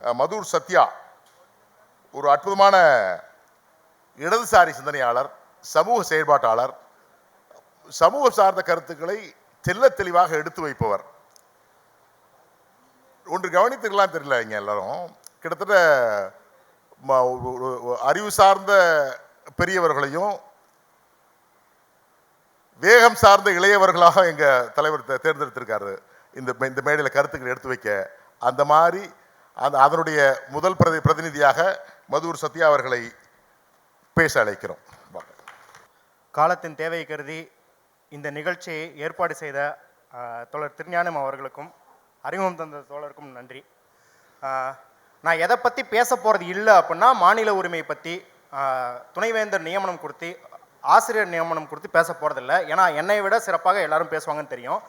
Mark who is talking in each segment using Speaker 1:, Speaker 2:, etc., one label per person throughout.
Speaker 1: மதுர் சத்யா ஒரு அற்புதமான இடதுசாரி சிந்தனையாளர் சமூக செயல்பாட்டாளர் சமூக சார்ந்த கருத்துக்களை தெல்ல தெளிவாக எடுத்து வைப்பவர். ஒன்று கவனித்துக்கலாம் தெரியல இங்க எல்லாரும். கிட்டத்தட்ட ம- அறிவு சார்ந்த பெரியவர்களையும் வேகம் சார்ந்த இளையவர்களாக எங்க தலைவர் தேர்ந்தெடுத்திருக்காரு. இந்த மே- இந்த மேடையில் கருத்துக்களை எடுத்து வைக்க. அந்த மாதிரி அந்த அதனுடைய முதல் பிரதி பிரதிநிதியாக மதுர் சத்யா அவர்களை பேச அழைக்கிறோம்.
Speaker 2: காலத்தின் தேவை கருதி இந்த நிகழ்ச்சியை ஏற்பாடு செய்த தோழர் திருஞானம் அவர்களுக்கும் அறிமுகம் தந்த தோழருக்கும் நன்றி. நான் எதை பற்றி பேச போகிறது இல்லை அப்படின்னா மாநில உரிமை பற்றி துணைவேந்தர் நியமனம் கொடுத்து ஆசிரியர் நியமனம் கொடுத்து பேச போகிறதில்ல ஏன்னா என்னை விட சிறப்பாக எல்லாரும் பேசுவாங்கன்னு தெரியும்.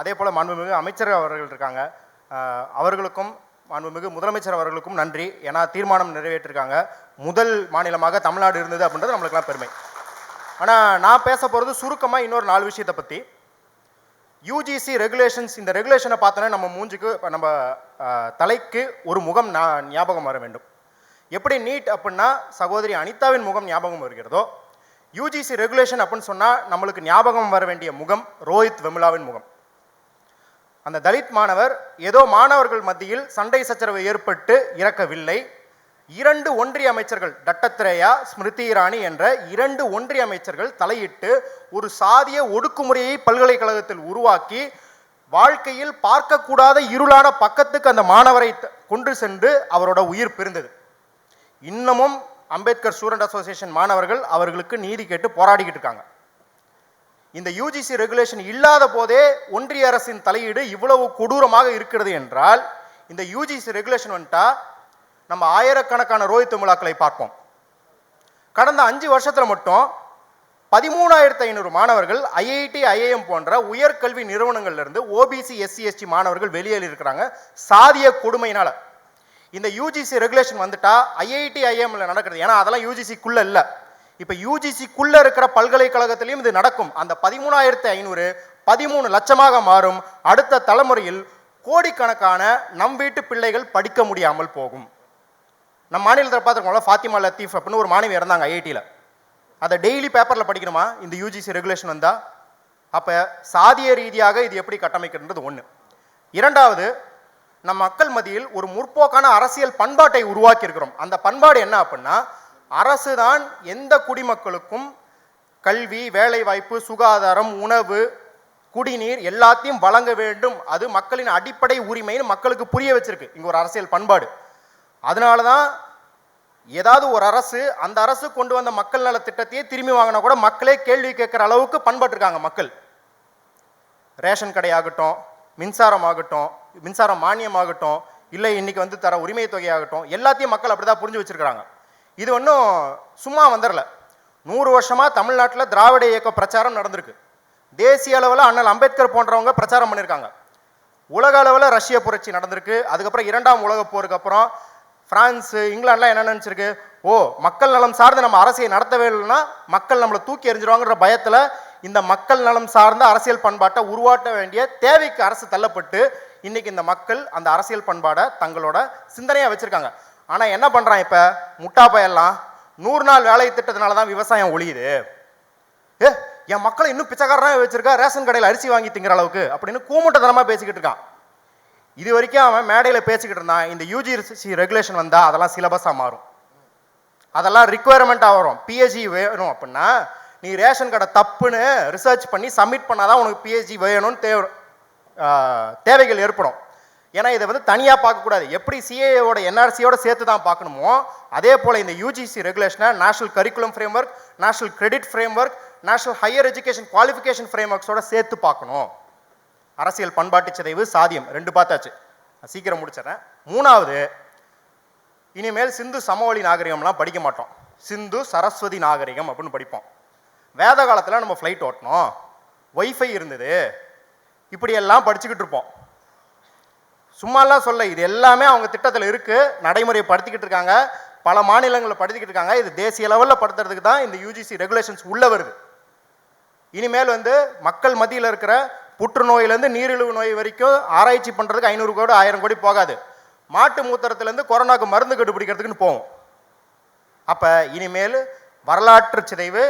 Speaker 2: அதே போல் மாண்புமிகு அமைச்சர் அவர்கள் இருக்காங்க. அவர்களுக்கும் மாண்புமிகு முதலமைச்சர் அவர்களுக்கும் நன்றி. ஏன்னா தீர்மானம் நிறைவேற்றிருக்காங்க. முதல் மாநிலமாக தமிழ்நாடு இருந்தது அப்படின்றது நம்மளுக்கெல்லாம் பெருமை. ஆனால் நான் பேச போகிறது சுருக்கமாக இன்னொரு நாலு விஷயத்தை பற்றி யூஜிசி ரெகுலேஷன்ஸ் இந்த ரெகுலேஷனை பார்த்தோன்னா நம்ம மூஞ்சுக்கு நம்ம தலைக்கு ஒரு முகம் நான் ஞாபகம் வர வேண்டும். எப்படி நீட் அப்படின்னா சகோதரி அனிதாவின் முகம் ஞாபகம் வருகிறதோ யூஜிசி ரெகுலேஷன் அப்படின்னு சொன்னால் நம்மளுக்கு ஞாபகம் வர வேண்டிய முகம் ரோஹித் வெமுலாவின் முகம். அந்த தலித் மாணவர் ஏதோ மாணவர்கள் மத்தியில் சண்டை சச்சரவு ஏற்பட்டு இறக்கவில்லை. இரண்டு ஒன்றிய அமைச்சர்கள் தட்டத்திரேயா ஸ்மிருதி இராணி என்ற இரண்டு ஒன்றிய அமைச்சர்கள் தலையிட்டு ஒரு சாதிய ஒடுக்குமுறையை பல்கலைக்கழகத்தில் உருவாக்கி வாழ்க்கையில் பார்க்கக்கூடாத இருளான பக்கத்துக்கு அந்த மாணவரை கொண்டு சென்று அவரோட உயிர் பிரிந்தது. இன்னமும் அம்பேத்கர் ஸ்டூடெண்ட் அசோசியேஷன் மாணவர்கள் அவர்களுக்கு நீதி கேட்டு போராடிக்கிட்டு இருக்காங்க. இந்த யூஜிசி ரெகுலேஷன் இல்லாத போதே ஒன்றிய அரசின் தலையீடு இவ்வளவு கொடூரமாக இருக்கிறது என்றால் இந்த யூஜிசி ரெகுலேஷன் வந்துட்டா நம்ம ஆயிரக்கணக்கான ரோஹித் விழாக்களை பார்ப்போம். கடந்த அஞ்சு வருஷத்தில் மட்டும் பதிமூணாயிரத்து ஐநூறு மாணவர்கள் ஐஐடி ஐஏஎம் போன்ற உயர்கல்வி நிறுவனங்கள்லேருந்து ஓபிசி எஸ்சி எஸ்டி மாணவர்கள் வெளியேறி இருக்கிறாங்க. சாதிய கொடுமையினால். இந்த யூஜிசி ரெகுலேஷன் வந்துட்டா ஐஐடி ஐஎம்ல நடக்கிறது. ஏன்னா அதெல்லாம் யூஜிசிக்குள்ளே இல்லை. இப்போ யூஜிசிக்குள்ளே இருக்கிற பல்கலைக்கழகத்திலையும் இது நடக்கும். அந்த பதிமூணாயிரத்து ஐநூறு பதிமூணு லட்சமாக மாறும். அடுத்த தலைமுறையில் கோடிக்கணக்கான நம் வீட்டு பிள்ளைகள் படிக்க முடியாமல் போகும். நம்ம மாநிலத்தில் பார்த்துருக்கோம்ல ஃபாத்திமா லத்தீஃப் அப்படின்னு ஒரு மாணவி இறந்தாங்க ஐஐடியில். அதை டெய்லி பேப்பரில் படிக்கணுமா? இந்த யூஜிசி ரெகுலேஷன் வந்தால் அப்போ சாதிய ரீதியாக இது எப்படி கட்டமைக்கின்றது ஒன்று இரண்டாவது நம் மக்கள் மத்தியில் ஒரு முற்போக்கான அரசியல் பண்பாட்டை உருவாக்கியிருக்கிறோம். அந்த பண்பாடு என்ன அப்படின்னா அரசு தான் எந்த குடிமக்களுக்கும் கல்வி வேலைவாய்ப்பு சுகாதாரம் உணவு குடிநீர் எல்லாத்தையும் வழங்க வேண்டும். அது மக்களின் அடிப்படை உரிமைன்னு மக்களுக்கு புரிய வச்சிருக்கு. இங்கே ஒரு அரசியல் பண்பாடு. அதனால தான் ஏதாவது ஒரு அரசு அந்த அரசு கொண்டு வந்த மக்கள் நல திட்டத்தையே திரும்பி வாங்கினா கூட மக்களே கேள்வி கேட்குற அளவுக்கு பண்பட்டுருக்காங்க மக்கள். ரேஷன் கடையாகட்டும் மின்சாரம் ஆகட்டும் மின்சாரம் மானியம் ஆகட்டும் இல்லை இன்னைக்கு வந்து தர உரிமை தொகையாகட்டும் எல்லாத்தையும் மக்கள் அப்படிதான் புரிஞ்சு வச்சுருக்கிறாங்க. இது ஒன்றும் சும்மா வந்துடல நூறு வருஷமாக தமிழ்நாட்டில் திராவிட இயக்க பிரச்சாரம் நடந்திருக்கு. தேசிய அளவில் அண்ணல் அம்பேத்கர் போன்றவங்க பிரச்சாரம் பண்ணியிருக்காங்க உலக அளவில் ரஷ்ய புரட்சி நடந்திருக்கு. அதுக்கப்புறம் இரண்டாம் உலக போருக்கு அப்புறம் ஃப்ரான்ஸு இங்கிலாண்டெலாம் என்ன நினச்சிருக்கு? ஓ மக்கள் நலம் சார்ந்து நம்ம அரசியல் நடத்தவே இல்லைன்னா மக்கள் நம்மளை தூக்கி எறிஞ்சிருவாங்கிற பயத்தில் இந்த மக்கள் நலம் சார்ந்த அரசியல் பண்பாட்டை உருவாட்ட வேண்டிய தேவைக்கு அரசு தள்ளப்பட்டு இன்னைக்கு இந்த மக்கள் அந்த அரசியல் பண்பாடை தங்களோட சிந்தனையாக வச்சுருக்காங்க. ஆனால் என்ன பண்ணுறான் இப்போ? முட்டா பயெல்லாம். நூறு நாள் வேலை திட்டத்தினால தான் விவசாயம் ஒழியுது. ஏ என் மக்களை இன்னும் பிச்சைக்காரனாக வச்சிருக்கா? ரேஷன் கடையில் அரிசி வாங்கி திங்கிற அளவுக்கு அப்படின்னு கூமுட்டத்தனமாக பேசிக்கிட்டு இருக்கான். இது வரைக்கும் அவன் மேடையில் பேசிக்கிட்டு இருந்தான். இந்த யூஜிசி ரெகுலேஷன் வந்தால் அதெல்லாம் சிலபஸாக மாறும். அதெல்லாம் ரிக்குவயர்மெண்ட்டாக வரும். பிஹெச்டி வேணும் அப்படின்னா நீ ரேஷன் கடை தப்புன்னு ரிசர்ச் பண்ணி சப்மிட் பண்ணாதான் உனக்கு பிஹெச்டி வேணும்னு தேவை தேவைகள் ஏற்படும். ஏன்னா இதை வந்து தனியாக பார்க்கக்கூடாது. எப்படி சிஏயோட என்ஆர்சியோட சேர்த்து தான் பார்க்கணுமோ அதே போல் இந்த UGC ரெகுலேஷனை national curriculum framework national credit framework national higher education qualification ஃப்ரேம்ஒர்க்ஸோட சேர்த்து பார்க்கணும். அரசியல் பண்பாட்டு சிதைவு சாதியம் ரெண்டு பார்த்தாச்சு. நான் சீக்கிரம் முடிச்சிடுறேன். மூணாவது இனிமேல் சிந்து சமவெளி நாகரிகம்லாம் படிக்க மாட்டோம். சிந்து சரஸ்வதி நாகரிகம் அப்படின்னு படிப்போம். வேத காலத்தில் நம்ம ஃப்ளைட் ஓட்டணும். ஒய்ஃபை இருந்தது. இப்படியெல்லாம் படிச்சுக்கிட்டு இருப்போம். சும்மாலாம் சொல்ல இது எல்லாமே அவங்க திட்டத்தில் இருக்குது நடைமுறைப்படுத்திக்கிட்டு இருக்காங்க. பல மாநிலங்களில் படுத்திக்கிட்டு இருக்காங்க. இது தேசிய லெவலில் படுத்துறதுக்கு தான் இந்த யூஜிசி ரெகுலேஷன்ஸ் உள்ள வருது. இனிமேல் வந்து மக்கள் மத்தியில் இருக்கிற புற்றுநோயிலேருந்து நீரிழிவு நோய் வரைக்கும் ஆராய்ச்சி பண்ணுறதுக்கு ஐநூறு கோடி ஆயிரம் கோடி போகாது. மாட்டு மூத்திரத்துலேருந்து கொரோனாக்கு மருந்து கண்டுபிடிக்கிறதுக்குன்னு போவோம். அப்போ இனிமேல் வரலாற்று சிதைவு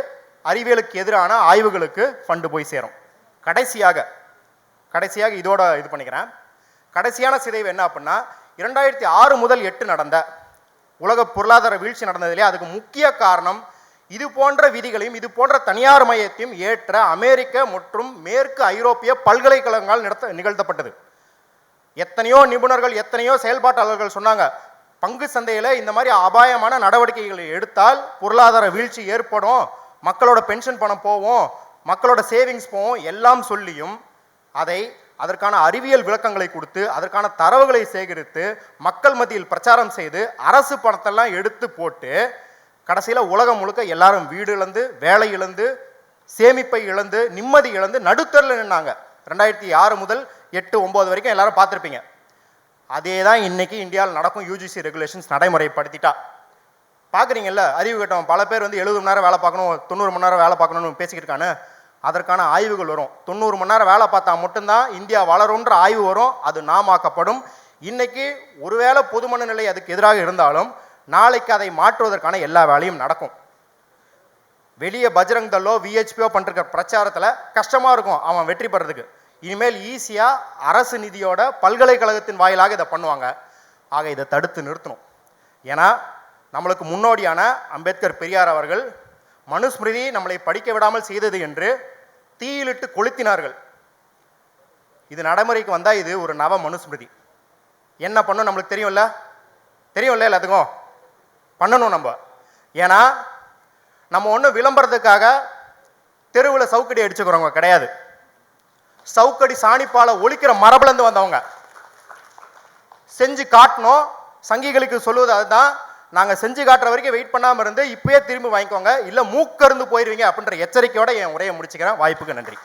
Speaker 2: அறிவியலுக்கு எதிரான ஆய்வுகளுக்கு ஃபண்டு போய் சேரும். கடைசியாக கடைசியாக இதோட இது பண்ணிக்கிறேன். கடைசியான சிதைவு என்ன அப்படின்னா இரண்டாயிரத்தி ஆறு முதல் எட்டு நடந்த உலக பொருளாதார வீழ்ச்சி நடந்ததிலே அதுக்கு முக்கிய காரணம் இது போன்ற விதிகளையும் இது போன்ற தனியார் மையத்தையும் ஏற்ற அமெரிக்க மற்றும் மேற்கு ஐரோப்பிய பல்கலைக்கழகங்களால் நடத்த நிகழ்த்தப்பட்டது. எத்தனையோ நிபுணர்கள் எத்தனையோ செயல்பாட்டாளர்கள் சொன்னாங்க பங்கு சந்தையில் இந்த மாதிரி அபாயமான நடவடிக்கைகளை எடுத்தால் பொருளாதார வீழ்ச்சி ஏற்படும் மக்களோட பென்ஷன் பணம் போவோம் மக்களோட சேவிங்ஸ் போவோம் எல்லாம் சொல்லியும் அதை அதற்கான அறிவியல் விளக்கங்களை கொடுத்து அதற்கான தரவுகளை சேகரித்து மக்கள் மத்தியில் பிரச்சாரம் செய்து அரசு பணத்தெல்லாம் எடுத்து போட்டு கடைசியில் உலகம் முழுக்க எல்லாரும் வீடு இழந்து வேலை இழந்து சேமிப்பை இழந்து நிம்மதி இழந்து நடுத்தரில் நின்னாங்க. ரெண்டாயிரத்தி ஆறு முதல் எட்டு ஒம்பது வரைக்கும் எல்லாரும் பார்த்துருப்பீங்க. அதே தான் இன்றைக்கி இந்தியாவில் நடக்கும் யூஜிசி ரெகுலேஷன்ஸ் நடைமுறைப்படுத்திட்டா. பார்க்குறீங்கல்ல அறிவு கட்டம் பல பேர் வந்து எழுபது மணி நேரம் வேலை பார்க்கணும் தொண்ணூறு மணி நேரம் வேலை பார்க்கணும்னு பேசிக்கிட்டு இருக்கானு? அதற்கான ஆய்வுகள் வரும். தொண்ணூறு மணி நேரம் வேலை பார்த்தா மட்டும்தான் இந்தியா வளரும்ன்ற ஆய்வு வரும். அது நாமாக்கப்படும். இன்னைக்கு ஒருவேளை பொதுமன நிலை அதுக்கு எதிராக இருந்தாலும் நாளைக்கு அதை மாற்றுவதற்கான எல்லா வேலையும் நடக்கும். வெளியே பஜ்ரங் தல்லோ விஹெச்பியோ பண்ணிருக்க பிரச்சாரத்தில் கஷ்டமாக இருக்கும் அவன் வெற்றி பெறதுக்கு. இனிமேல் ஈஸியாக அரசு நிதியோட பல்கலைக்கழகத்தின் வாயிலாக இதை பண்ணுவாங்க. ஆக இதை தடுத்து நிறுத்தணும். ஏன்னா நம்மளுக்கு முன்னோடியான அம்பேத்கர் பெரியார் அவர்கள் மனுஸ்மிருதி நம்மளை படிக்க விடாமல் செய்தது என்று தீயிலிட்டு கொளுத்தினார்கள். இது நடைமுறைக்கு வந்தால் இது ஒரு நவ மனுஸ்மிருதி. என்ன பண்ணும் நம்மளுக்கு தெரியும்ல? தெரியும்ல எல்லாத்துக்கும்? பண்ணணும் நம்ம. ஏன்னா நம்ம ஒன்றும் விளம்பரத்துக்காக தெருவில் சவுக்கடி அடிச்சுக்கிறவங்க கிடையாது. சவுக்கடி சாணிப்பால ஒழிக்கிற மரபுலேருந்து வந்தவங்க. செஞ்சு காட்டணும் சங்கிகளுக்கு சொல்லுவது அதுதான். நாங்கள் செஞ்சு காட்டுற வரைக்கும் வெயிட் பண்ணாமல் இருந்து இப்பயே திரும்பி வாங்கிக்கோங்க. இல்லை மூக்கருந்து போயிடுவீங்க அப்படின்ற எச்சரிக்கையோட என் உரையை முடிச்சுக்கிறேன். வாய்ப்புக்கு நன்றி.